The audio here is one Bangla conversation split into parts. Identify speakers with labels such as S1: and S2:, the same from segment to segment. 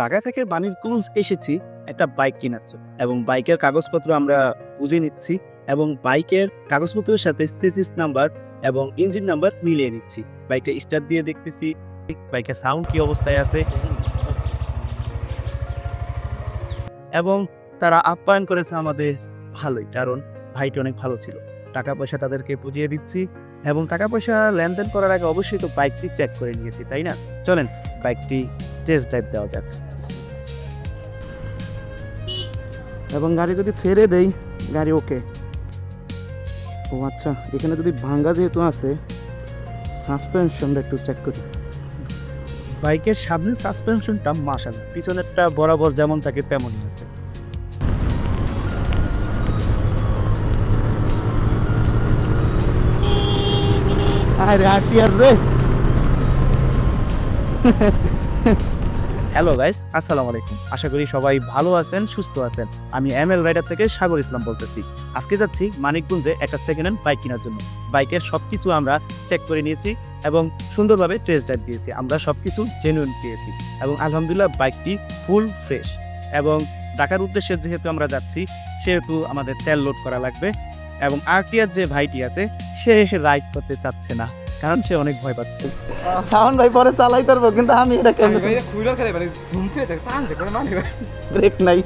S1: ঢাকা থেকে বাণিজ্যগঞ্জ এসেছি একটা বাইক কেনার জন্য। এবং বাইকের কাগজপত্র আমরা বুঝে নিচ্ছি এবং বাইকের কাগজপত্রের সাথে সিসিস নাম্বার এবং ইঞ্জিন নাম্বার মিলিয়ে নিচ্ছি। বাইকটা স্টার্ট দিয়ে দেখতেছি বাইকের সাউন্ড কি অবস্থায় আছে। এবং তারা আপ্যায়ন করেছে আমাদের ভালোই, কারণ ভাইটি অনেক ভালো ছিল। টাকা পয়সা তাদেরকে বুঝিয়ে দিচ্ছি। এবং টাকা পয়সা লেনদেন করার আগে অবশ্যই তো বাইকটি চেক করে নিয়েছি তাই না? চলেন বাইকটি টেস্ট ড্রাইভ দেওয়া যাক। এবং গাড়ি যদি ছেড়ে দেই গাড়ি ওকে ও আচ্ছা এখানে যদি ভাঙ্গা যেহেতু আছে সাসপেনশনটা একটু চেক করি। বাইকের সামনের সাসপেনশনটা মাসাল পিছনেরটা বরাবর যেমন থাকে তেমনই আছে। আরে আটিয়ার রে। হ্যালো গাইস আসসালামু আলাইকুম। আশা করি সবাই ভালো আছেন, সুস্থ আছেন। আমি এম এল রাইডার থেকে সাগর ইসলাম বলতেছি। আজকে যাচ্ছি মানিকগঞ্জে একটা সেকেন্ড হ্যান্ড বাইক কেনার জন্য। বাইকের সব কিছু আমরা চেক করে নিয়েছি এবং সুন্দরভাবে টেস্ট ড্রাইভ দিয়েছি। আমরা সব কিছু জেনুইন পেয়েছি এবং আলহামদুলিল্লাহ বাইকটি ফুল ফ্রেশ এবং ঢাকার উদ্দেশ্যে যেহেতু আমরা যাচ্ছি, সেহেতু আমাদের তেল লোড করা লাগবে। এবং আরটিআর যে ভাইটি আছে, সে রাইড করতে চাচ্ছে না। কারণ সে অনেক ভয় পাচ্ছে। শাওন ভাই পরে চালাই পারব কিন্তু আমি এটা কেন
S2: ভাই খুইলার খেলে মানে ঘুম ফিরে থাকে টান দেখে মানে
S1: ব্রেক নাই।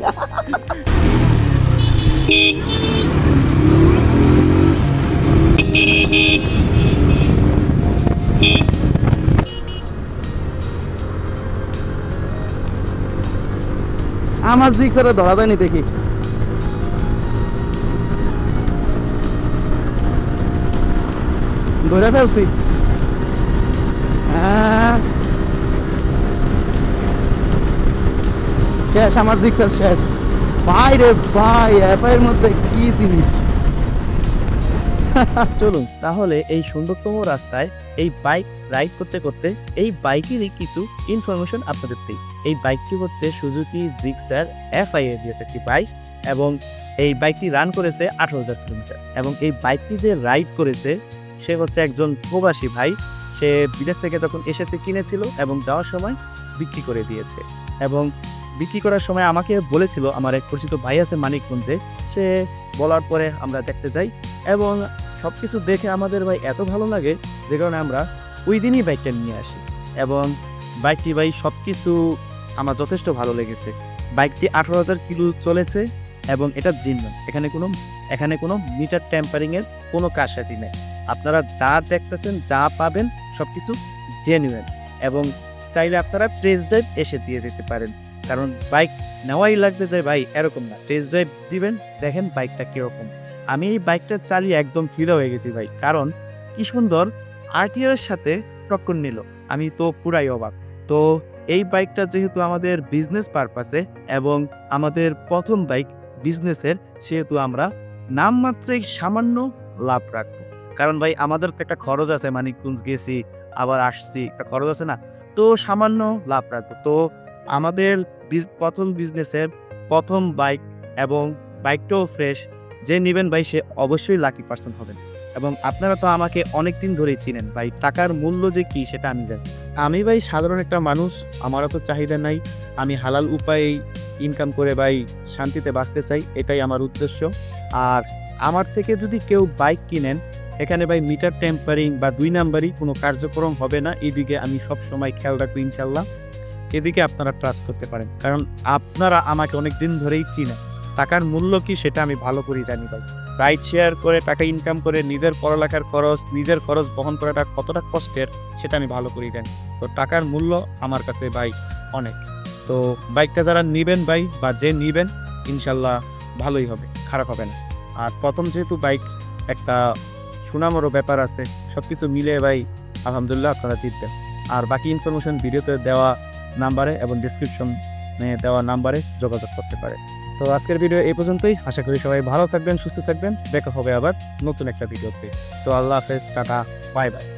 S1: আমার জিক্সারে ধরা যায়নি দেখি। ধরে ফেলছি। শেষ, আমার জিক্সার শেষ। ভাই রে ভাই অ্যাপের মধ্যে কি জিনিস? চলুন, তাহলে এই সুন্দরতম রাস্তায় এই বাইক রাইড করতে করতে এই বাইকেরই কিছু ইনফরমেশন আপনাদের দিই। এই বাইকটি হচ্ছে সুজুকি জিক্সার এফআই দিয়েছে একটি বাইক এবং এই বাইকটি রান করেছে আঠারো হাজার কিলোমিটার। এবং এই বাইকটি যে রাইড করেছে, সে হচ্ছে একজন প্রবাসী ভাই। সে বিদেশ থেকে যখন এসেছে, কিনেছিল এবং দেওয়ার সময় বিক্রি করে দিয়েছে। এবং বিক্রি করার সময় আমাকে বলেছিল, আমার এক পরিচিত ভাই আছে মানিকগঞ্জে, সে বলার পরে আমরা দেখতে যাই এবং সব কিছু দেখে আমাদের ভাই এত ভালো লাগে যে কারণে আমরা ওই দিনই বাইকটা নিয়ে আসি। এবং বাইকটি ভাই সব কিছু আমার যথেষ্ট ভালো লেগেছে। বাইকটি আঠারো হাজার কিলো চলেছে এবং এটা জিনন এখানে কোনো এখানে কোনো মিটার ট্যাম্পারিংয়ের কোনো কারসাজি নেই। আপনারা যা দেখতেছেন, যা পাবেন সব কিছু জেনুইন এবং চাইলে আপনারা টেস্ট ড্রাইভ এসে দিয়ে যেতে পারেন। কারণ বাইক নেওয়াই লাগবে যে, ভাই, এরকম না। টেস্ট ড্রাইভ দিবেন, দেখেন বাইকটা কীরকম। আমি এই বাইকটা চালিয়ে একদম ফিদা হয়ে গেছি ভাই। কারণ কি সুন্দর আরটিআর এর সাথে টক্কর নিল। আমি তো পুরাই অবাক। তো এই বাইকটা যেহেতু আমাদের বিজনেস পারপাসে এবং আমাদের প্রথম বাইক বিজনেসের সেহেতু আমরা নামমাত্রিক সামান্য লাভ রাখব। কারণ ভাই, আমাদের তো একটা খরচ আছে, মানিকগঞ্জ গেছি, আবার আসছি, একটা খরচ আছে না? তো সামান্য লাভ রাখব। তো আমাদের প্রথম বিজনেসের প্রথম বাইক এবং বাইকটাও ফ্রেশ যে নেবেন ভাই, সে অবশ্যই লাকি পার্সন হবেন। এবং আপনারা তো আমাকে অনেক দিন ধরেই চিনেন। ভাই, টাকার মূল্য যে কি, সেটা আমি জানি। আমি ভাই, সাধারণ একটা মানুষ, আমারও তো চাহিদা নাই। আমি হালাল উপায়ে ইনকাম করে ভাই, শান্তিতে বাঁচতে চাই, এটাই আমার উদ্দেশ্য। আর আমার থেকে যদি কেউ বাইক কিনেন এখানে ভাই মিটার টেম্পারিং বা দুই নাম্বারই কোনো কার্যক্রম হবে না। এদিকে আমি সব সময় খেয়াল রাখব ইনশাল্লাহ এদিকে আপনারা ট্রাস্ট করতে পারেন। কারণ আপনারা আমাকে অনেক দিন ধরেই চিনেন। টাকার মূল্য কি সেটা আমি ভালো করেই জানি ভাই। রাইড শেয়ার করে টাকা ইনকাম করে নিজের পড়ালেখার খরচ, নিজের খরচ বহন করাটা কতটা কষ্টের সেটা আমি ভালো করেই জানি। তো টাকার মূল্য আমার কাছে ভাই অনেক। তো বাইকটা যারা নিবেন ভাই বা যে নিবেন ইনশাল্লাহ ভালোই হবে, খারাপ হবে না। আর প্রথম যেহেতু বাইক একটা সুনামরও ব্যাপার আছে। সব কিছু মিলে ভাই, আলহামদুলিল্লাহ আপনারা জিতবেন। আর বাকি ইনফরমেশন ভিডিওতে দেওয়া নাম্বারে এবং ডিসক্রিপশনে দেওয়া নাম্বারে যোগাযোগ করতে পারে তো আজকের ভিডিও এই পর্যন্তই। আশা করি সবাই ভালো থাকবেন, সুস্থ থাকবেন। দেখা হবে আবার নতুন একটা ভিডিওতে সো আল্লাহ হাফেজ, টাটা বাই বাই